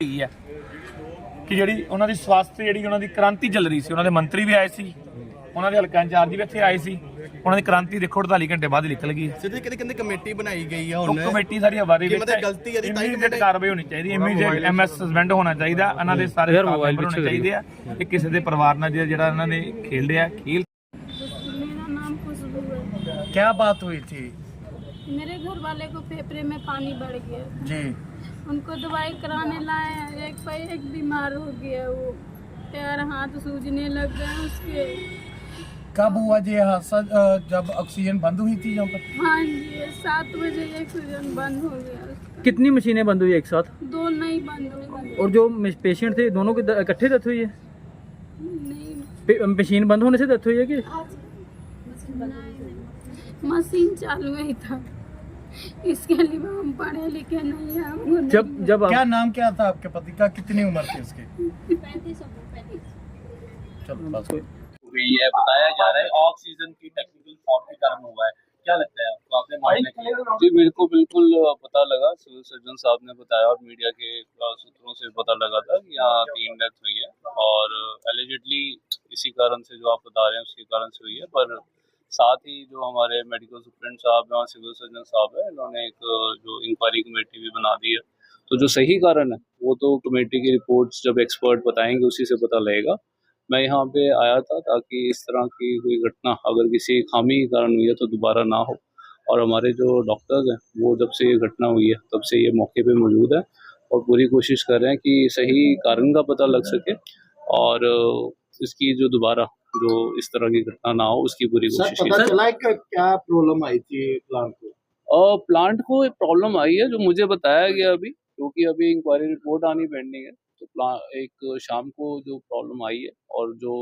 ਹੈਗੀ ਹੈ ਕਿ ਜਿਹੜੀ ਉਹਨਾਂ ਦੀ ਸਵਾਸਥ ਜਿਹੜੀ ਉਹਨਾਂ ਦੀ ਕ੍ਰਾਂਤੀ ਚੱਲ ਰਹੀ ਸੀ, ਉਹਨਾਂ ਦੇ ਮੰਤਰੀ ਵੀ ਆਏ ਸੀ। ਉਹਨਾਂ ਦੇ ਹਲਕਾ ਇੰਚਾਰਜ ਵੀ ਇੱਥੇ ਆਏ ਸੀ ਉਹਨਾਂ ਦੀ ਕ੍ਰਾਂਤੀ ਦੇਖੋ 48 ਘੰਟੇ ਬਾਅਦ ਹੀ ਨਿਕਲ ਗਈ ਸਿੱਧੇ ਕਿਤੇ ਕਹਿੰਦੇ ਕਮੇਟੀ ਬਣਾਈ ਗਈ ਆ ਉਹ ਹੁਣ ਕਮੇਟੀ ਸਾਰੀ ਹਵਾਰੇ ਕਿ ਵਿੱਚ ਮਤਲਬ ਗਲਤੀ ਇਹਦੀ ਤਾਂ ਹੀ ਇਮੀਡੀਏਟ ਕਾਰਵਾਈ ਹੋਣੀ ਚਾਹੀਦੀ ਇਮੀਡੀਏਟ ਐਮਐਸ ਸਸਪੈਂਡ ਹੋਣਾ ਚਾਹੀਦਾ ਇਹਨਾਂ ਦੇ ਸਾਰੇ ਸਟਾਫ ਮੈਂਬਰ ਹੋਣੇ ਚਾਹੀਦੇ ਆ ਕਿ ਕਿਸੇ ਦੇ ਪਰਿਵਾਰ ਨਾਲ ਜਿਹੜਾ ਜਿਹੜਾ ਇਹਨਾਂ ਨੇ ਖੇਲਦੇ ਆ ਖੇਲ मेरा नाम खुशबू है ਕੀ ਬਾਤ ਹੋਈ ਥੀ मेरे घर वाले को फेफड़े में पानी बढ़ गया ਜੀ उनको दवाई कराने लाए हैं एक पे एक बीमार हो गया वो पैर हाथ सूजने लग गए उसके कब हुआ जी हादसा जब ऑक्सीजन बंद हुई थी यहाँ पर? हाँ जी सात बजे ऑक्सीजन बंद हो गया कितनी मशीनें बंद हुई एक साथ? दो नहीं बंद हुई। और जो पेशेंट थे दोनों की इकट्ठे डेथ हुई है? नहीं। मशीन बंद होने से डेथ हुई है कि? मशीन चालू ही था। इसके लिए हम पढ़े लिखे नहीं हैं जब जब क्या नाम क्या था आपके पति का? कितनी उम्र थी उसकी? पैंतीस चलो हुई है बताया जा रहा है। ऑक्सीजन की टेक्निकल फॉल्ट के कारण हुआ है। क्या लगता है आपको? आपने मामले जी मेरे को बिल्कुल पता लगा। सिविल सर्जन साहब ने बताया और मीडिया के सूत्रों से पता लगा था कि यहाँ तीन डेथ हुई है और एलिजिडली इसी कारण से जो आप बता रहे हैं उसके कारण से हुई है। पर साथ ही जो हमारे मेडिकल सुप्रेंट साहब हैं और सिविल सर्जन साहब हैं इन्होंने एक जो इंक्वायरी कमेटी भी बना दी है। तो जो सही कारण है वो तो कमेटी की रिपोर्ट्स जब एक्सपर्ट बताएँगे उसी से पता लगेगा। मैं यहाँ पे आया था ताकि इस तरह की कोई घटना अगर किसी खामी के कारण हुई है तो दोबारा ना हो। और हमारे जो डॉक्टर्स हैं वो जब से ये घटना हुई है तब से ये मौके पे मौजूद है और पूरी कोशिश कर रहे हैं कि सही कारण का पता लग सके और इसकी जो दोबारा जो इस तरह की घटना ना हो उसकी पूरी कोशिश की पता चला क्या प्रॉब्लम आई थी प्लांट को? और प्लांट को प्रॉब्लम आई है जो मुझे बताया गया अभी क्योंकि अभी इंक्वायरी रिपोर्ट आनी पेंडिंग है। तो प्ला एक शाम को जो प्रॉब्लम आई है और जो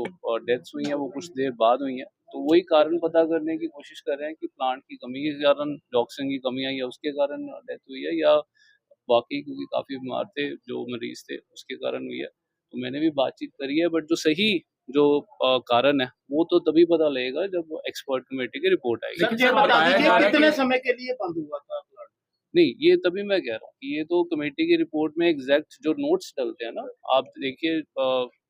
डेथ्स हुई हैं वो कुछ देर बाद हुई हैं तो वही कारण पता करने की कोशिश कर रहे हैं कि प्लांट की कमी के कारण जो ऑक्सीजन की कमी आई है उसके कारण डेथ हुई है या बाकी क्योंकि काफ़ी बीमार थे जो मरीज़ थे उसके कारण हुई है। तो मैंने भी बातचीत करी है बट जो सही जो कारण है वो तो तभी पता लगेगा जब एक्सपर्ट कमेटी की रिपोर्ट आएगी। सर ये बता दीजिए कितने समय के लिए बंद हुआ था? नहीं, ये तभी मैं कह रहा हूँ कि ये तो कमेटी की रिपोर्ट में एग्जैक्ट जो नोट्स डलते हैं ना, आप देखिए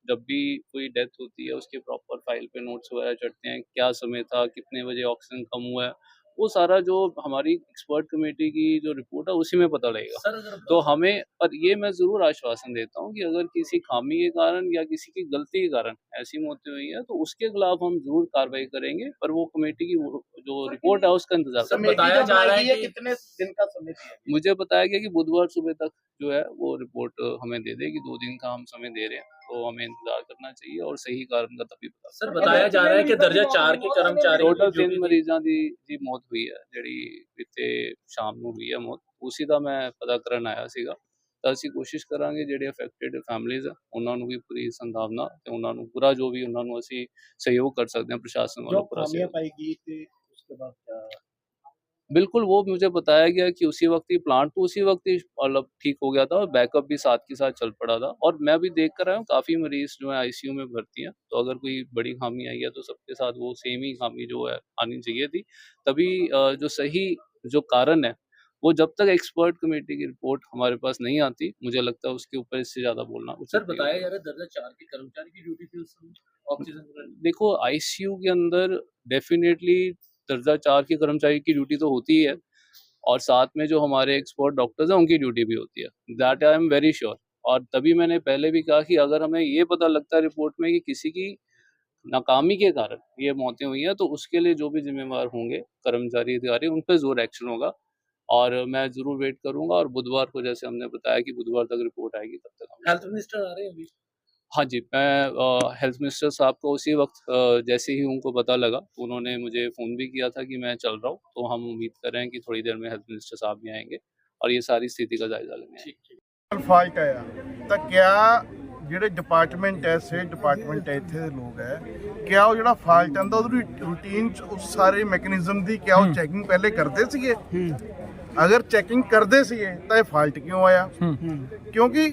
जब भी कोई डेथ होती है, उसके प्रॉपर फ़ाइल पे नोट्स वगैरह चढ़ते हैं, क्या समय था, कितने बजे ऑक्सीजन कम हुआ है वो सारा जो हमारी एक्सपर्ट कमेटी की जो रिपोर्ट है उसी में पता लगेगा। तो हमें पर ये मैं ज़रूर आश्वासन देता हूँ कि अगर किसी खामी के कारण या किसी की गलती के कारण ऐसी मौतें हुई है तो उसके खिलाफ हम ज़रूर कार्रवाई करेंगे पर वो कमेटी की जो रिपोर्ट है उसका इंतज़ार बताया जा रहा है है कि- कितने दिन का समय दिया मुझे बताया गया कि बुधवार सुबह तक जो है वो रिपोर्ट हमें दे देगी दो दिन का हम समय दे रहे हैं। तो हमें इंतजार करना चाहिए और सही कारण का तभी पता सर बताया जा रहा है कि दर्जा चार के कर्मचारी ਟੋਟਲ की ਤਿੰਨ duty- ਮਰੀਜ਼ਾਂ ਦੀ ਦੀ ਮੌਤ ਹੋਈ ਹੈ ਜਿਹੜੀ ਇੱਥੇ ਸ਼ਾਮ ਨੂੰ ਹੋਈ ਹੈ ਮੌਤ ਉਸੇ ਦਾ ਮੈਂ ਪਤਾ ਕਰਨ ਆਇਆ ਸੀਗਾ ਤਾਂ ਅਸੀਂ ਕੋਸ਼ਿਸ਼ ਕਰਾਂਗੇ ਜਿਹੜੇ ਅਫੈਕਟਡ ਫੈਮਲੀਆਂ ਆ ਉਹਨਾਂ ਨੂੰ ਵੀ ਪੂਰੀ ਸੰਭਾਵਨਾ ਤੇ ਉਹਨਾਂ ਨੂੰ ਪੂਰਾ ਜੋ ਵੀ ਉਹਨਾਂ ਨੂੰ ਅਸੀਂ ਸਹਿਯੋਗ ਕਰ ਸਕਦੇ ਹਾਂ ਪ੍ਰਸ਼ਾਸਨ जो ਵੱਲੋਂ ਪੂਰਾ खामियां ਸਹਿਯੋਗ पाई गई थी उसके बाद क्या बिल्कुल वो मुझे बताया गया कि उसी वक्त ही प्लांट तो उसी वक्त ही मतलब ठीक हो गया था और बैकअप भी साथ के साथ चल पड़ा था और मैं भी देख कर आया हूँ काफ़ी मरीज़ जो है आईसीयू में भर्ती हैं तो अगर कोई बड़ी खामी आई है तो सबके साथ वो सेम ही खामी जो है आनी चाहिए थी। तभी जो सही जो कारण है वो जब तक एक्सपर्ट कमेटी की रिपोर्ट हमारे पास नहीं आती मुझे लगता है उसके ऊपर इससे ज़्यादा बोलना सर बताया जा रहा है दर्जा चार के कर्मचारी की ड्यूटी थी उस समय ऑक्सीजन देखो आईसीयू के अंदर डेफिनेटली दर्जा चार के कर्मचारी की ड्यूटी तो होती ही है, और साथ में जो हमारे एक्सपर्ट डॉक्टर्स हैं, उनकी ड्यूटी भी होती है। That I am very sure और तभी मैंने पहले भी कहा कि अगर हमें ये पता लगता है रिपोर्ट में कि किसी की नाकामी के कारण ये मौतें हुई हैं तो उसके लिए जो भी जिम्मेवार होंगे कर्मचारी अधिकारी, उन पर ज़ोर एक्शन होगा। और मैं ज़रूर वेट करूँगा, और बुधवार को जैसे हमने बताया कि बुधवार तक रिपोर्ट आएगी, तब तक हेल्थ मिनिस्टर आ रहे हैं अभी। हाँ जी मैं हेल्थ मिनिस्टर साहब को उसी वक्त अ, जैसे ही उनको पता लगा उन्होंने मुझे फ़ोन भी किया था कि मैं चल रहा हूँ तो हम उम्मीद कर रहे हैं कि थोड़ी देर में हेल्थ मिनिस्टर साहब भी आएंगे और ये सारी स्थिति का जायजा लेंगे आएंगे। ਫਾਲਟ ਆਇਆ ਤਾਂ ਕਿਆ ਜਿਹੜੇ ਡਿਪਾਰਟਮੈਂਟ ਹੈ ਸੇ ਡਿਪਾਰਟਮੈਂਟ ਹੈ ਇੱਥੇ ਦੇ ਲੋਕ ਹੈ ਕਿਆ ਉਹ ਜਿਹੜਾ ਫਾਲਟ ਆਂਦਾ ਉਹਦੀ ਰੂਟੀਨ ਚ ਉਸ ਸਾਰੇ ਮੈਕੈਨਿਜ਼ਮ ਦੀ ਕਿਆ ਉਹ ਚੈਕਿੰਗ ਪਹਿਲੇ ਕਰਦੇ ਸੀਗੇ ਅਗਰ ਚੈਕਿੰਗ ਕਰਦੇ ਸੀਗੇ ਤਾਂ ਇਹ ਫਾਲਟ ਕਿਉਂ ਆਇਆ ਕਿਉਂਕਿ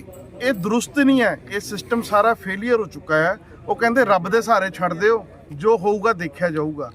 ਇਹ ਦਰੁਸਤ ਨਹੀਂ ਹੈ। ਇਹ ਸਿਸਟਮ ਸਾਰਾ ਫੇਲਿਅਰ ਹੋ ਚੁੱਕਾ ਹੈ। ਉਹ ਕਹਿੰਦੇ ਰੱਬ ਦੇ ਸਹਾਰੇ ਛੱਡ ਦਿਓ। ਜੋ ਹੋਊਗਾ ਦੇਖਿਆ ਜਾਊਗਾ।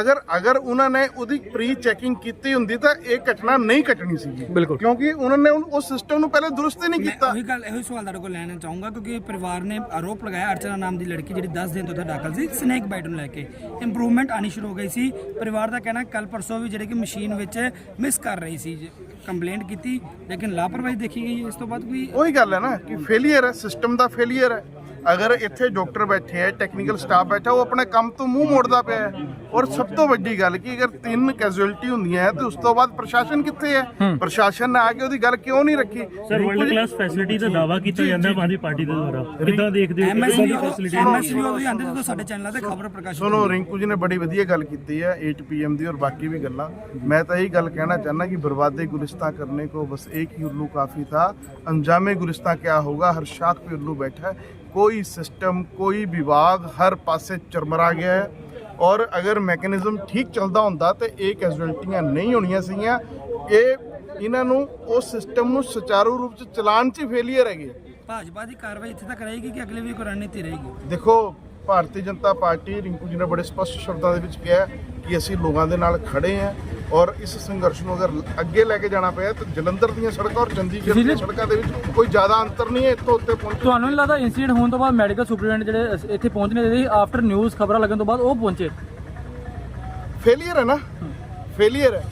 ਅਗਰ ਅਗਰ ਉਹਨਾਂ ਨੇ ਉਹਦੀ ਪ੍ਰੀ ਚੈਕਿੰਗ ਕੀਤੀ ਹੁੰਦੀ ਤਾਂ ਇਹ ਘਟਨਾ ਨਹੀਂ ਘਟਣੀ ਸੀ। ਬਿਲਕੁਲ। ਕਿਉਂਕਿ ਉਹਨਾਂ ਨੇ ਉਹ ਸਿਸਟਮ ਨੂੰ ਪਹਿਲੇ ਦਰੁਸਤ ਹੀ ਨਹੀਂ ਕੀਤਾ। ਉਹੀ ਗੱਲ ਇਹੋ ਸਵਾਲ ਤੁਹਾਡੇ ਕੋਲ ਲੈਣਾ ਚਾਹੂੰਗਾ। ਕਿਉਂਕਿ ਪਰਿਵਾਰ ਨੇ ਆਰੋਪ ਲਗਾਇਆ ਅਰਚਨਾ ਨਾਮ ਦੀ ਲੜਕੀ ਜਿਹੜੀ 10 ਦਿਨ ਤੋਂ ਉੱਥੇ ਦਾਖਲ ਸੀ ਸਨੇਕ ਬਾਈਟ ਨੂੰ ਲੈ ਕੇ। ਇੰਪਰੂਵਮੈਂਟ ਆਣੀ ਸ਼ੁਰੂ ਹੋ ਗਈ ਸੀ। ਪਰਿਵਾਰ ਦਾ ਕਹਿਣਾ ਕੱਲ ਪਰਸੋਂ ਵੀ ਜਿਹੜੇ ਕਿ ਮਸ਼ੀਨ ਵਿੱਚ ਮਿਸ ਕਰ ਰਹੀ ਸੀ। ਕੰਪਲੇਂਟ ਕੀਤੀ, ਲੇਕਿਨ ਲਾਪਰਵਾਹੀ ਦੇਖੀ ਗਈ ਇਸ ਤੋਂ ਬਾਅਦ ਕੋਈ ਉਹੀ ਗੱਲ ਹੈ ਨਾ ਕਿ ਫੇਲਿਅਰ ਹੈ ਸਿਸਟਮ ਦਾ ਫੇਲਿਅਰ ਹੈ। ਅਗਰ ਇੱਥੇ ਡਾਕਟਰ ਬੈਠੇ ਹੈ ਟੈਕਨੀਕਲ ਸਟਾਫ ਬੈਠਾ, ਉਹ ਆਪਣੇ ਕੰਮ ਤੋਂ ਮੂੰਹ ਮੋੜਦਾ ਪਿਆ ਹੈ। ਔਰ ਸਭ ਤੋਂ ਵੱਡੀ ਗੱਲ ਕਿ ਅਗਰ ਤਿੰਨ ਕੈਜੁਅਲਟੀ ਹੁੰਦੀਆਂ ਹੈ ਤੇ ਉਸ ਤੋਂ ਬਾਅਦ ਪ੍ਰਸ਼ਾਸਨ ਕਿੱਥੇ ਹੈ? ਪ੍ਰਸ਼ਾਸਨ ਨੇ ਆ ਕੇ ਉਹਦੀ ਗੱਲ ਕਿਉਂ ਨਹੀਂ ਰੱਖੀ? ਸਰ ਕਲਾਸ ਫੈਸਿਲਿਟੀ ਦਾ ਦਾਵਾ ਕੀਤਾ ਜਾਂਦਾ ਬਾਦੀ ਪਾਰਟੀ ਦੇ ਦੁਆਰਾ। ਕਿੱਦਾਂ ਦੇਖਦੇ ਹੋ ਐਮਐਸਬੀ ਫੈਸਿਲਿਟੀ ਐਮਐਸਬੀ ਉਦੋਂ ਹੀ? ਆਂਦੇ ਜਦੋਂ ਸਾਡੇ ਚੈਨਲਾਂ ਤੇ ਖਬਰ ਪ੍ਰਕਾਸ਼ਿਤ ਸੁਣੋ ਰਿੰਕੂ ਜੀ ਨੇ ਬੜੀ ਵਧੀਆ ਗੱਲ ਕੀਤੀ ਹੈ 8 ਦੀ ਔਰ ਬਾਕੀ ਵੀ ਗੱਲਾਂ। ਮੈਂ ਤਾਂ ਇਹ ਗੱਲ ਕਹਿਣਾ ਚਾਹੁੰਦਾ ਕਿ ਬਰਬਾਦੇ ਗੁਲਿਸਤਾ ਕਰਨੇ ਕੋ ਬਸ ਇੱਕ ਹੀ ਉਲੂ ਕਾਫੀ ਥਾ। ਅੰਜਾਮੇ ਗੁਲਿਸਤਾ ਕਿਆ ਹੋਗਾ ਹਰ ਸ਼ਾਖ पे उल्लू बैठा है कोई सिस्टम कोई विभाग हर पासे चरमरा गया है ਔਰ ਅਗਰ ਮੈਕੈਨਿਜ਼ਮ ਠੀਕ ਚੱਲਦਾ ਹੁੰਦਾ ਤੇ ਇਹ ਕੈਜੁਅਲਟੀਆਂ ਨਹੀਂ ਹੋਣੀਆਂ ਸੀਗੀਆਂ ਇਹ ਇਹਨਾਂ ਨੂੰ ਉਸ ਸਿਸਟਮ ਨੂੰ ਸੁਚਾਰੂ ਰੂਪ ਚ ਚਲਾਉਣ ਚ ਫੇਲਿਅਰ ਹੈਗੇ। ਭਾਜਪਾ ਦੀ ਕਾਰਵਾਈ ਇੱਥੇ ਤੱਕ ਰਹੇਗੀ ਕਿ ਅਗਲੇ ਵੀ ਕੋਈ ਰਣਨੀਤੀ ਰਹੇਗੀ? ਦੇਖੋ ਭਾਰਤੀ ਜਨਤਾ ਪਾਰਟੀ ਰਿੰਕੂ ਜੀ ਨੇ ਬੜੇ ਸਪਸ਼ਟ ਸ਼ਬਦਾਂ ਦੇ ਵਿੱਚ ਕਿਹਾ ਕਿ ਅਸੀਂ ਲੋਕਾਂ ਦੇ ਨਾਲ ਖੜੇ ਹਾਂ ਔਰ ਇਸ ਸੰਘਰਸ਼ ਨੂੰ ਅਗਰ ਅੱਗੇ ਲੈ ਕੇ ਜਾਣਾ ਪਿਆ ਤਾਂ ਜਲੰਧਰ ਦੀਆਂ ਸੜਕਾਂ ਔਰ ਚੰਡੀਗੜ੍ਹ ਦੀਆਂ ਸੜਕਾਂ ਦੇ ਵਿੱਚ ਕੋਈ ਜ਼ਿਆਦਾ ਅੰਤਰ ਨਹੀਂ ਹੈ ਇੱਥੋਂ ਉੱਤੇ ਪਹੁੰਚਣ ਤੁਹਾਨੂੰ ਨਹੀਂ ਲੱਗਦਾ ਇਨਸੀਡੈਂਟ ਹੋਣ ਤੋਂ ਬਾਅਦ ਮੈਡੀਕਲ ਸੁਪਰਡੈਂਟ ਜਿਹੜੇ ਇੱਥੇ ਪਹੁੰਚਣੇ ਦੇ ਆਫਟਰ ਨਿਊਜ਼ ਖਬਰਾਂ ਲੱਗਣ ਤੋਂ ਬਾਅਦ ਉਹ ਪਹੁੰਚੇ? ਫੇਲਿਅਰ ਹੈ ਨਾ? ਫੇਲਿਅਰ ਹੈ।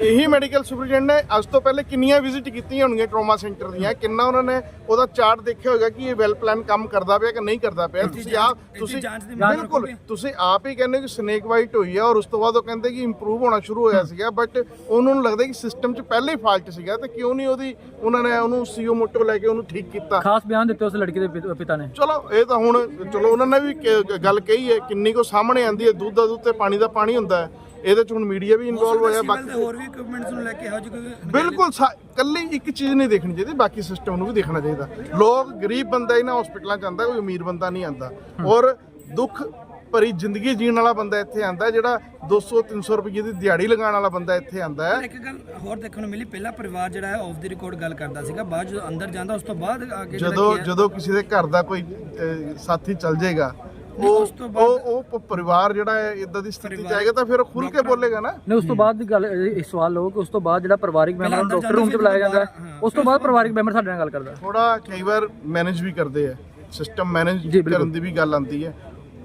ਇਹੀ ਮੈਡੀਕਲ ਸੁਪਰਡੈਂਟ ਨੇ ਅੱਜ ਤੋਂ ਪਹਿਲੇ ਕਿੰਨੀਆਂ ਵਿਜ਼ਿਟ ਕੀਤੀਆਂ ਹੋਣਗੀਆਂ ਟਰਾਮਾ ਸੈਂਟਰ ਦੀਆਂ ਕਿੰਨਾ ਉਹਨਾਂ ਨੇ ਉਹਦਾ ਚਾਰਟ ਦੇਖਿਆ ਹੋਵੇਗਾ ਕਿ ਇਹ ਵੈਲ ਪਲਾਨ ਕੰਮ ਕਰਦਾ ਪਿਆ ਕਿ ਨਹੀਂ ਕਰਦਾ ਪਿਆ। ਤੁਸੀਂ ਆਪ ਤੁਸੀਂ ਬਿਲਕੁਲ? ਤੁਸੀਂ ਆਪ ਹੀ ਕਹਿੰਦੇ ਕਿ ਸਨੇਕ ਵਾਈਟ ਹੋਈ ਹੈ ਔਰ ਉਸ ਤੋਂ ਬਾਅਦ ਉਹ ਕਹਿੰਦੇ ਕਿ ਇੰਪਰੂਵ ਹੋਣਾ ਸ਼ੁਰੂ ਹੋਇਆ ਸੀਗਾ ਬਟ ਉਹਨਾਂ ਨੂੰ ਲੱਗਦਾ ਕਿ ਸਿਸਟਮ 'ਚ ਪਹਿਲੇ ਹੀ ਫਾਲਟ ਸੀਗਾ ਤੇ ਕਿਉਂ ਨਹੀਂ ਉਹਦੀ ਉਹਨਾਂ ਨੇ ਉਹਨੂੰ ਸੀਓ ਮੋਟੋ ਲੈ ਕੇ ਉਹਨੂੰ ਠੀਕ ਕੀਤਾ। ਖਾਸ ਬਿਆਨ ਦਿੱਤੇ ਉਸ ਲੜਕੀ ਦੇ ਪਿਤ- ਨੇ। ਚਲੋ ਇਹ ਤਾਂ ਹੁਣ ਚਲੋ ਉਹਨਾਂ ਨੇ ਵੀ ਗੱਲ ਕਹੀ ਹੈ ਕਿੰਨੀ ਕੋ ਸਾਹਮਣੇ ਆਂਦੀ ਹੈ ਦੁੱਧ ਦਾ ਦੁੱਧ ਤੇ ਪਾਣੀ ਦਾ ਪਾਣੀ ਹੁੰਦਾ ਹੈ। ਇਹਦੇ ਚ ਹੁਣ ਮੀਡੀਆ ਵੀ ਇਨਵੋਲਵ ਹੋਇਆ ਬਾਕੀ ਹੋਰ ਵੀ ਇਕਵਿਪਮੈਂਟਸ ਨੂੰ ਲੈ ਕੇ ਇਹੋ ਜਿਹੀ ਬਿਲਕੁਲ ਕੱਲੀ ਇੱਕ ਚੀਜ਼ ਨਹੀਂ ਦੇਖਣੀ ਚਾਹੀਦੀ ਬਾਕੀ ਸਿਸਟਮ ਨੂੰ ਵੀ ਦੇਖਣਾ ਚਾਹੀਦਾ। ਲੋਕ ਗਰੀਬ ਬੰਦਾ ਇਹਨਾਂ ਹਸਪੀਟਲਾਂ ਚ ਆਂਦਾ ਕੋਈ ਅਮੀਰ ਬੰਦਾ ਨਹੀਂ ਆਂਦਾ ਔਰ ਦੁੱਖ ਭਰੀ ਜ਼ਿੰਦਗੀ ਜੀਣ ਵਾਲਾ ਬੰਦਾ ਇੱਥੇ ਆਂਦਾ ਜਿਹੜਾ 200 300 ਰੁਪਏ ਦੀ ਦਿਹਾੜੀ ਲਗਾਉਣ ਵਾਲਾ ਬੰਦਾ ਇੱਥੇ ਆਂਦਾ ਹੈ। ਇੱਕ ਗੱਲ ਹੋਰ ਦੇਖਣ ਨੂੰ ਮਿਲੀ ਪਹਿਲਾਂ ਪਰਿਵਾਰ ਜਿਹੜਾ ਹੈ ਆਫ ਦੀ ਰਿਕਾਰਡ ਗੱਲ ਕਰਦਾ ਸੀਗਾ ਬਾਅਦ ਜਦੋਂ ਅੰਦਰ ਜਾਂਦਾ ਉਸ ਤੋਂ ਬਾਅਦ ਆ ਕੇ ਜਦੋਂ ਹੈ- ਜਦੋਂ ਕਿਸੇ ਦੇ ਘਰ ਦਾ ਕੋਈ ਸਾਥੀ ਚੱਲ ਜਾਏਗਾ ਉਹ ਉਸ ਤੋਂ ਬਾਅਦ- ਉਹ ਉਹ ਪ- ਪਰਿਵਾਰ ਜਿਹੜਾ ਹੈ ਇਦਾਂ ਦੀ ਸਥਿਤੀ ਚ ਪਰਿਵਾਰ- ਆਏਗਾ ਤਾਂ ਫਿਰ ਉਹ ਖੁੱਲ ਕੇ ਬੋਲੇਗਾ ਨਾ ਨੇ ਉਸ ਤੋਂ ਬਾਅਦ ਦੀ ਗੱਲ ਇਹ ਇੱਕ ਸਵਾਲ ਲਓ ਕਿ ਉਸ ਤੋਂ ਬਾਅਦ ਜਿਹੜਾ ਪਰਿਵਾਰਿਕ ਮੈਂਬਰ ਨੂੰ ਅੰਦਰ ਡਾਕਟਰ ਰੂਮ 'ਚ ਜਾਂਦੇ ਬੁਲਾਇਆ ਜਾਂਦਾ ਹੈ ਹਾਂ, ਉਸ ਤੋਂ ਬਾਅਦ ਪਰਿਵਾਰਿਕ ਮੈਂਬਰ ਸਾਡੇ ਨਾਲ ਗੱਲ ਕਰਦਾ ਹੈ। ਥੋੜਾ ਕਈ ਵਾਰ ਮੈਨੇਜ ਵੀ ਕਰਦੇ ਆ ਸਿਸਟਮ ਮੈਨੇਜ ਜੀ, ਬਿਲਕੁਲ। ਕਰਨ ਦੀ ਵੀ ਗੱਲ ਆਉਂਦੀ ਹੈ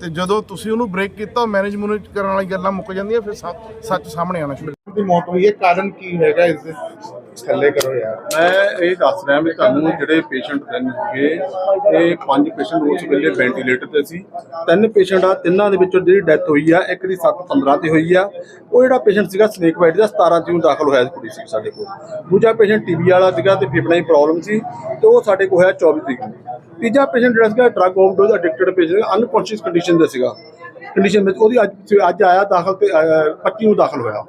ਤੇ ਜਦੋਂ ਤੁਸੀਂ ਉਹਨੂੰ ਬ੍ਰੇਕ ਕੀਤਾ ਮੈਨੇਜ ਮੂਨੇਜ ਕਰਨ ਵਾਲੀ ਗੱਲਾਂ ਮੁੱਕ ਜਾਂਦੀਆਂ ਫਿਰ ਸੱਚ ਸੱਚ ਸਾਹਮਣੇ ਆਉਣਾ ਸ਼ੁਰੂ ਦੀ ਮੌਤ ਹੋਈ ਹੈ ਕਾਰਨ ਕੀ ਹੈਗਾ ਇਸ ਦੇ ਥੱਲੇ ਕਰੋ ਯਾਰ। ਮੈਂ ਇਹ ਦੱਸ ਰਿਹਾ ਵੀ ਤੁਹਾਨੂੰ ਜਿਹੜੇ ਪੇਸ਼ੈਂਟ ਤਿੰਨ ਸੀਗੇ ਇਹ ਪੰਜ ਪੇਸ਼ੈਂਟ ਉਸ ਵੇਲੇ ਵੈਂਟੀਲੇਟਰ ਤੇ ਸੀ। ਤਿੰਨ ਪੇਸ਼ੈਂਟ ਆ ਤਿੰਨਾਂ ਦੇ ਵਿੱਚੋਂ ਜਿਹੜੀ ਡੈਥ ਹੋਈ ਆ ਇੱਕ ਦੀ 7-15 ਤੇ ਹੋਈ ਆ। ਉਹ ਜਿਹੜਾ ਪੇਸ਼ੈਂਟ ਸੀਗਾ ਸਨੇਕ ਬਾਈਟ ਦਾ 17 ਜੂਨ ਦਾਖਲ ਹੋਇਆ ਸੀ ਸੀ ਸਾਡੇ ਕੋਲ। ਦੂਜਾ ਪੇਸ਼ੈਂਟ ਟੀਬੀ ਵਾਲਾ ਸੀਗਾ ਤੇ ਫੇਫੜਿਆਂ ਦੀ ਪ੍ਰੋਬਲਮ ਸੀ ਤੇ ਉਹ ਸਾਡੇ ਕੋਲ ਹੋਇਆ 24 ਤਰੀਕ ਨੂੰ। ਤੀਜਾ ਪੇਸ਼ੈਂਟ ਜਿਹੜਾ ਸੀਗਾ drug overdose addicted patient unconscious condition ਦਾ ਸੀਗਾ। ਕੰਡੀਸ਼ਨ ਵਿੱਚ ਉਹਦੀ ਅੱਜ ਅੱਜ ਆਇਆ ਦਾਖਲ ਤੇ ਅਹ, 25 ਨੂੰ ਦਾਖਲ ਹੋਇਆ।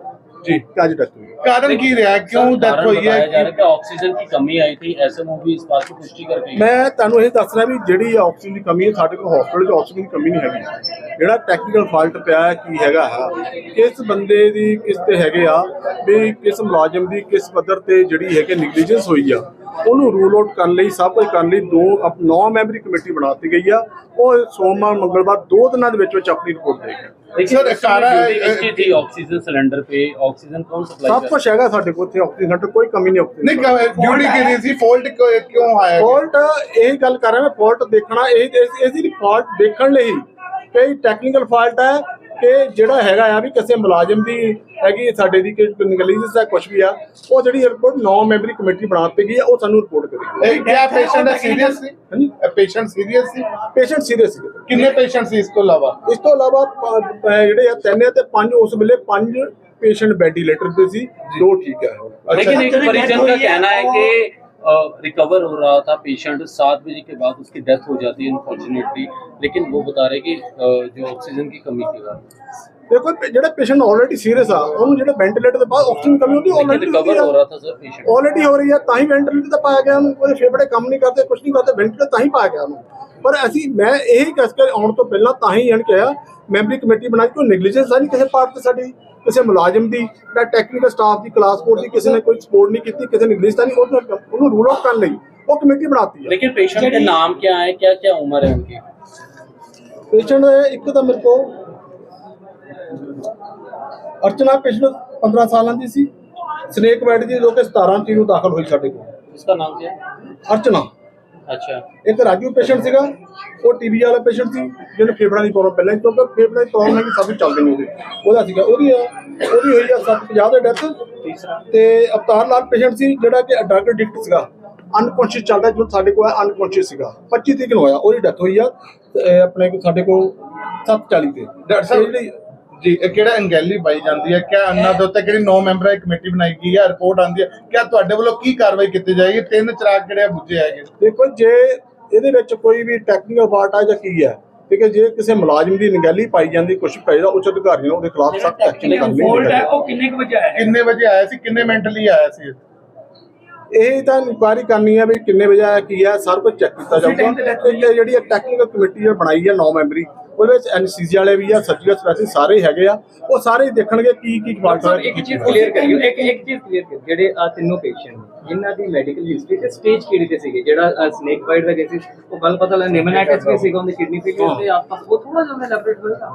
ਜੀ ਤੇ ਅੱਜ ਡੈਥ ਹੋਈ ਕਾਰਨ ਕੀ ਰਿਹਾ ਕਿਉਂ ਡੈਥ कारण ਹੋਈ बताया जा रहा ਹੈ है कि ऑक्सीजन की कमी आई थी एसएमओ भी इस बात की पुष्टि कर गई है। ਮੈਂ ਤੁਹਾਨੂੰ ਇਹ ਦੱਸ ਰਿਹਾ ਵੀ ਜਿਹੜੀ ਆਕਸੀਜਨ ਦੀ ਕਮੀ ਹੈ ਸਾਡੇ ਕੋਲ ਹਸਪੀਟਲ 'ਚ ਆਕਸੀਜਨ ਦੀ ਕਮੀ ਨਹੀਂ ਹੈਗੀ ਜਿਹੜਾ ਟੈਕਨੀਕਲ ਫਾਲਟ ਪਿਆ ਹੈ ਕੀ ਹੈਗਾ ਹੈ ਕਿਸ ਬੰਦੇ ਦੀ ਕਿਸ ਤੇ ਹੈਗੇ ਆ ਵੀ ਕਿਸ ਮੁਲਾਜ਼ਮ ਦੀ ਕਿਸ ਪੱਧਰ ਤੇ ਜਿਹੜੀ ਹੈ ਕਿ ਨੈਗਲੀਜੈਂਸ ਹੋਈ ਆ ਉਹਨੂੰ ਰੂਲ ਆਊਟ ਕਰਨ ਲਈ ਸਭ ਕੁਝ ਕਰਨ ਲਈ ਦੋ ਨੌ ਮੈਂਬਰੀ ਕਮੇਟੀ ਬਣਾ ਦਿੱਤੀ ਗਈ ਆ ਉਹ ਸੋਮਵਾਰ ਮੰਗਲਵਾਰ ਦੋ ਦਿਨਾਂ ਦੇ ਵਿੱਚ ਵਿੱਚ ਆਪਣੀ ਰਿਪੋਰਟ ਦੇਗੀ देखिए सर, उसमें सारा- ड्यूटी किसकी थी ऑक्सीजन सिलेंडर पे ऑक्सीजन कौन सप्लाई ਸਭ ਕੁਝ ਹੈਗਾ ਸਾਡੇ ਕੋਲ ਇੱਥੇ ਆਕਸੀਜਨ ਸੈਂਟਰ ਕੋਈ ਕਮੀ ਨਹੀਂ ਆਕਸੀਜਨ ਨਹੀਂ ਡਿਊਟੀ ਕੀ ਰਹੀ ਸੀ ਫਾਲਟ ਕਿਉਂ ਆਇਆ ਫਾਲਟ ਇਹ ਗੱਲ ਕਰ ਰਿਹਾ ਮੈਂ ਫਾਲਟ ਦੇਖਣਾ ਇਹ ਇਸ- ਇਹਦੀ ਫਾਲਟ ਦੇਖਣ ਲਈ ਕਈ ਟੈਕਨੀਕਲ ਫਾਲਟ ਹੈ ਕਿ ਜਿਹੜਾ ਹੈਗਾ ਆ ਵੀ ਕਿਸੇ ਮੁਲਾਜ਼ਮ ਦੀ ਹੈਗੀ ਸਾਡੇ ਦੀ ਨਿਗਲੀਜੈਂਸ ਹੈ ਕੁਝ ਵੀ ਆ ਉਹ ਜਿਹੜੀ ਰਿਪੋਰਟ 9 ਮੈਂਬਰੀ ਕਮੇਟੀ ਬਣਾ ਪਈ ਗਈ ਆ ਉਹ ਸਾਨੂੰ ਰਿਪੋਰਟ ਕਰੇ ਇਹ ਕਿਆ ਪੇਸ਼ੈਂਟ ਸੀਰੀਅਸ ਸੀ? ਹਾਂਜੀ। ਪੇਸ਼ੈਂਟ ਸੀਰੀਅਸ ਸੀ? ਪੇਸ਼ੈਂਟ ਸੀਰੀਅਸ ਸੀ। ਕਿੰਨੇ ਪੇਸ਼ੈਂਟ ਸੀ ਇਸ ਤੋਂ ਇਲਾਵਾ? ਇਸ ਤੋਂ ਇਲਾਵਾ ਜਿਹੜੇ ਆ ਤਿੰਨ ਤੇ ਪੰਜ ਉਸ ਵੇਲੇ ਪੰਜ ਪੇਸ਼ੈਂਟ ਵੈਂਟੀਲੇਟਰ ਤੇ ਸੀ ਦੋ ਠੀਕ ਹੈ ਲੇਕਿਨ ਇੱਕ ਪਰਿਜਨ ਦਾ ਕਹਿਣਾ ਹੈ ਕਿ रिकवर हो रहा था पेशेंट सात बजे के बाद उसकी डेथ हो जाती है अनफॉर्चुनेटली लेकिन वो बता रहे कि अ, जो ऑक्सीजन की कमी की बात ਦੇਖੋ ਜਿਹੜਾ ਪੇਸ਼ੈਂਟ ਆਲਰੇਡੀ ਸੀਰੀਅਸ ਆ ਉਹਨੂੰ ਜਿਹੜਾ ਵੈਂਟੀਲੇਟਰ ਦੇ ਬਾਅਦ ਆਕਸੀਜਨ ਕਮੀ ਹੁੰਦੀ ਆਲਰੇਡੀ ਹੋ ਰਿਹਾ ਤਾਂ ਆਲਰੇਡੀ ਹੋ ਰਹੀ ਆ ਤਾਂ ਹੀ ਵੈਂਟੀਲੇਟਰ ਤੇ ਪਾਇਆ ਗਿਆ ਉਹਨੂੰ ਉਹਦੇ ਫੇਫੜੇ ਕੰਮ ਨਹੀਂ ਕਰਦੇ ਕੁਝ ਨਹੀਂ ਕਰਦੇ ਵੈਂਟੀਲੇਟਰ ਤਾਂ ਹੀ ਪਾਇਆ ਗਿਆ ਉਹਨੂੰ। ਪਰ ਅਸੀਂ ਮੈਂ ਇਹ ਕਸ ਕੇ ਆਉਣ ਤੋਂ ਪਹਿਲਾਂ ਤਾਂ ਹੀ ਜਾਣ ਕਿਹਾ ਮੈਂਬਰੀ ਕਮੇਟੀ ਬਣਾ ਕੇ ਕੋਈ ਨੈਗਲੀਜੈਂਸ ਆ ਨਹੀਂ ਕਿਸੇ ਪਾਰਟ ਤੇ ਸਾਡੀ ਕਿਸੇ ਮੁਲਾਜ਼ਮ ਦੀ ਜਾਂ ਟੈਕਨੀਕਲ ਸਟਾਫ ਦੀ ਕਲਾਸ ਕੋਡ ਦੀ ਕਿਸੇ ਨੇ ਕੋਈ ਸਪੋਰਟ ਨਹੀਂ ਕੀਤੀ ਕਿਸੇ ਨੇ ਨੈਗਲੀਜੈਂਸ ਨਹੀਂ ਉਹਨੂੰ ਉਹਨੂੰ ਰੂਲ ਆਊਟ ਕਰਨ ਲਈ ਉਹ ਕਮੇਟੀ ਬਣਾਤੀ ਹੈ ਲੇਕਿਨ ਪੇਸ਼ੈਂਟ ਦਾ ਨਾਮ ਕੀ ਹੈ? ਕਿਆ ਕਿਆ ਉਮਰ ਹੈ ਉਨਕੀ? ਪੇਸ਼ੈਂਟ ਇੱਕ ਤਾਂ ਮੇਰੇ ਕੋਲ ਅਰਚਨਾ ਪੇਸ਼ੈਂਟ 15 ਸਾਲਾਂ ਦੀ ਸੀ ਸਨੇਕ ਵਾਈਟ ਦੀ ਜੋ ਕਿ 17 ਤਰੀਕ ਨੂੰ ਦਾਖਲ ਹੋਈ ਸਾਡੇ ਕੋਲ उसका नाम क्या है ਅਰਚਨਾ अच्छा ਇੱਕ ਰਾਜੂ ਪੇਸ਼ੈਂਟ ਸੀਗਾ ਉਹ ਟੀਬੀ ਵਾਲਾ ਪੇਸ਼ੈਂਟ ਸੀ ਜਿਹਨੂੰ ਫੇਫੜਿਆਂ ਦੀ ਪ੍ਰੋਬਲਮ ਪਹਿਲਾਂ ਹੀ ਕਿਉਂਕਿ ਫੇਫੜਿਆਂ ਦੀ ਪ੍ਰੋਬਲਮ ਹੈ ਕਿ ਸਭ ਚੱਲਦੇ ਨੇ ਉਹਦੇ ਉਹਦਾ ਸੀਗਾ ਉਹਦੀ ਉਹਦੀ ਹੋਈ ਆ 750 ਦੇ ਡੈਥ ਤੇ ਅਵਤਾਰ ਲਾਲ ਪੇਸ਼ੈਂਟ ਸੀ ਜਿਹੜਾ ਕਿ ਡਰਗ ਐਡਿਕਟ ਸੀਗਾ ਅਨਕੌਂਸ਼ੀਅਸ ਚੱਲਦਾ ਜੋ ਸਾਡੇ ਕੋਲ ਅਨਕੌਂਸ਼ੀਅਸ ਸੀਗਾ 25 ਤਰੀਕ ਨੂੰ ਹੋਇਆ ਉਹਦੀ ਡੈਥ ਹੋਈ ਆ ਤੇ ਆਪਣੇ ਕੋਲ ਸਾਡੇ ਕੋਲ 740 ਤੇ ਡਾਕਟਰ ਸਾਹਿਬ ਇਹ ਜਿਹੜੀ ਜੀ ਇਹ ਕਿਹੜਾ ਅੰਗੈਲੀ ਪਾਈ ਜਾਂਦੀ ਹੈ? ਕਿਆ ਅੰਨਾ ਦੇ ਉੱਤੇ ਕਿਹੜੀ 9 ਮੈਂਬਰਾਂ ਦੀ ਕਮੇਟੀ ਬਣਾਈ ਗਈ ਹੈ? ਰਿਪੋਰਟ ਆਂਦੀ ਹੈ? ਕਿਆ ਤੁਹਾਡੇ ਵੱਲੋਂ ਕੀ ਕਾਰਵਾਈ ਕੀਤੀ ਜਾਏਗੀ? ਤਿੰਨ ਚਿਰਾਗ ਜਿਹੜੇ ਆ ਬੁੱਝੇ ਹੈਗੇ। ਦੇਖੋ ਜੇ ਇਹਦੇ ਵਿੱਚ ਕੋਈ ਵੀ ਟੈਕਨੀਕਲ ਫਾਲਟ ਆ ਜਾਂ ਕੀ ਹੈ ਠੀਕ ਹੈ ਜੇ ਕਿਸੇ ਮੁਲਾਜ਼ਮ ਦੀ ਨਿਗਹਿਲੀ ਪਾਈ ਜਾਂਦੀ ਕੁਝ ਪਈ ਦਾ ਉੱਚ ਅਧਿਕਾਰੀਆਂ ਨੂੰ ਉਹਦੇ ਖਿਲਾਫ ਸਖਤ ਐਕਸ਼ਨ ਕਰਨੀ ਹੈ ਉਹ ਕਿੰਨੇ ਵਜੇ ਆਇਆ ਕਿੰਨੇ ਵਜੇ ਆਇਆ ਸੀ? ਕਿੰਨੇ ਮੈਂਟਲੀ ਆਇਆ ਸੀ? ਇਹ ਤਾਂ ਇਨਕੁਆਇਰੀ ਕਰਨੀ ਹੈ ਵੀ ਕਿੰਨੇ ਵਜੇ ਆਇਆ ਕੀ ਹੈ ਸਾਰਾ ਕੁਝ ਚੈੱਕ ਕੀਤਾ ਜਾਊਗਾ। ਤੇ ਜਿਹੜੀ ਟੈਕਨੀਕਲ ਕਮੇਟੀ ਬਣਾਈ ਹੈ 9 ਮੈਂਬਰੀ। ਉਹਦੇ ਵਿੱਚ ਐਨਸੀਸੀ ਵਾਲੇ ਵੀ ਆ ਸਰਜੀਕਲ ਸਪੈਸ਼ਲਿਸਟ ਸਾਰੇ ਹੈਗੇ ਆ। ਉਹ ਸਾਰੇ ਦੇਖਣਗੇ ਕੀ ਕੀ ਫਾਲਟ ਸਰ ਇੱਕ ਚੀਜ਼ ਕਲੀਅਰ ਕਰਿਓ ਇੱਕ ਇੱਕ ਚੀਜ਼ ਕਲੀਅਰ ਕਰਿਓ ਜਿਹੜੇ ਆ ਤਿੰਨੋਂ ਪੇਸ਼ੈਂਟ ਨੇ ਇਹਨਾਂ ਦੀ ਮੈਡੀਕਲ ਹਿਸਟਰੀ ਤੇ ਸਟੇਜ ਕਿਹੜੀ ਤੇ ਸੀਗੇ? ਜਿਹੜਾ ਸਨੇਕ ਬਾਈਟ ਦਾ ਕੇਸ ਸੀ ਉਹ ਕੱਲ ਪਤਾ ਲੱਗਾ ਨਿਮੋਨਾਈਟਿਸ ਵੀ ਸੀਗਾ ਉਹਦੇ ਕਿਡਨੀ ਫੇਲਿਅਰ ਤੇ ਆਪਸ ਉਹ ਥੋੜਾ ਜਿਹਾ ਲੈਬੋਰੇਟਰੀ ਹੋਇਆ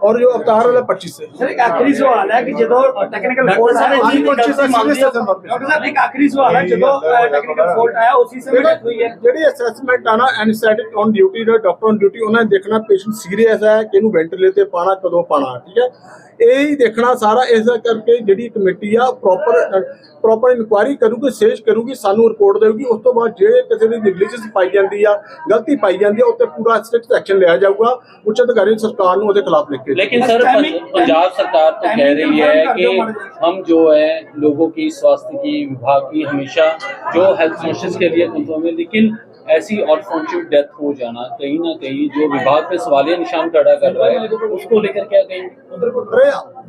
और जो अवतार वाला पच्चीस से ਸਰ ਇੱਕ ਆਖਰੀ ਸਵਾਲ ਹੈ ਕਿ ਜਦੋਂ ਟੈਕਨੀਕਲ ਫੋਲਟ ਆਇਆ जी, ਜੀ conscious है, serious है, sir। ਡਾਕਟਰ ਸਾਹਿਬ ਇੱਕ ਆਖਰੀ ਸਵਾਲ ਹੈ ਜਦੋਂ ਟੈਕਨੀਕਲ ਫੋਲਟ ਆਇਆ ਉਸੇ ਸਮੇਂ ਡੈਥ ਹੋਈ ਹੈ ਜਿਹੜੀ ਅਸੈਸਮੈਂਟ ਆ ਨਾ ਐਨਸਟੈਟਿਕ ਔਨ ਡਿਊਟੀ ਦਾ ਡਾਕਟਰ ਔਨ ਡਿਊਟੀ ਉਹਨਾਂ ਨੇ ਦੇਖਣਾ ਪੇਸ਼ੈਂਟ ਸੀਰੀਅਸ ਹੈ ਕਿ ਇਹਨੂੰ ਵੈਂਟੀਲੇਟਰ ਤੇ ਪਾਣਾ ਕਦੋਂ ਪਾਣਾ ਠੀਕ ਹੈ ਇਹ ਹੀ ਦੇਖਣਾ ਸਾਰਾ ਇਸ ਕਰਕੇ ਜਿਹੜੀ ਕਮੇਟੀ ਆ ਪ੍ਰੋਪਰ ਪ੍ਰੋਪਰ ਇਨਕੁਆਇਰੀ ਕਰੂਗੀ ਸੇਜ ਕਰੂਗੀ ਸਾਨੂੰ ਰਿਪੋਰਟ ਦੇਊਗੀ ਉਸ ਤੋਂ ਬਾਅਦ ਜਿਹੜੇ ਕਿਸੇ ਦੀ ਨੈਗਲੀਜੈਂਸ ਪਾਈ ਜਾਂਦੀ ਆ ਗਲਤੀ ਪਾਈ ਜਾਂਦੀ ਆ ਉੱਤੇ ਪੂਰਾ ਸਟ੍ਰਿਕਟ ਐਕਸ਼ਨ ਲਿਆ ਜਾਊਗਾ ਉੱਚ ਅਧਿਕਾਰੀ ਸਰਕਾਰ ਨੂੰ ਉਹਦੇ ਖਿਲਾਫ ਲਿਖ लेकिन सर पंजाब सरकार तो कह रही है कि हम जो है लोगों की स्वास्थ्य की विभाग की हमेशा जो हेल्थ कॉन्शियस के लिए कंट्रोल में लेकिन ऐसी अनफॉर्चुनेट डेथ हो जाना कहीं ना कहीं जो विभाग पे सवालिया निशान खड़ा कर रहा है उसको लेकर क्या कहेंगे?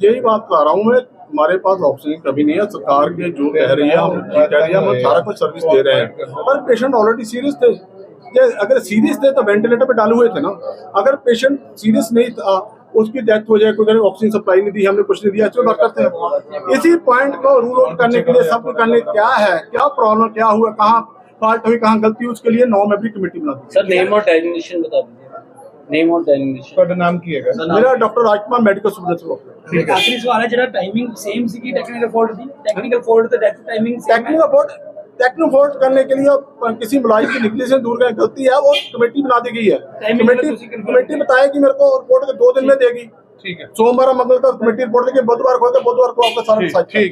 यही बात बता रहा हूँ मैं हमारे पास ऑप्शन कभी नहीं है सरकार के जो कह रही है हम कह रही है हम सारा कुछ सर्विस दे रहे हैं। पर पेशेंट ऑलरेडी सीरियस थे। अगर सीरियस थे तो वेंटिलेटर पे डाले हुए थे ना। अगर पेशेंट सीरियस नहीं था उसकी डेथ हो जाए कोई ऑक्सीजन सप्लाई नहीं दी हमने कुछ नहीं दिया चलो डॉक्टर थे इसी पॉइंट को रूल आउट करने के लिए सब करने क्या है? क्या प्रॉब्लम क्या हुआ कहाँ फॉल्ट हुई कहाँ गलती हुई उसके लिए नॉन मेमरी कमेटी बना दी। सर नेम और डेजिग्नेशन बता दीजिए। नेम और टेक्नोफोर्ट करने के लिए किसी मुलाजिम की निगली से दूर गए गलती है और कमेटी बना दी गई है कमेटी कमेटी बताया कि मेरे को रिपोर्ट दो दिन में देगी ठीक है सोमवार मंगलवार कमेटी रिपोर्ट लेके बुधवार को बुधवार को आपका सारा ठीक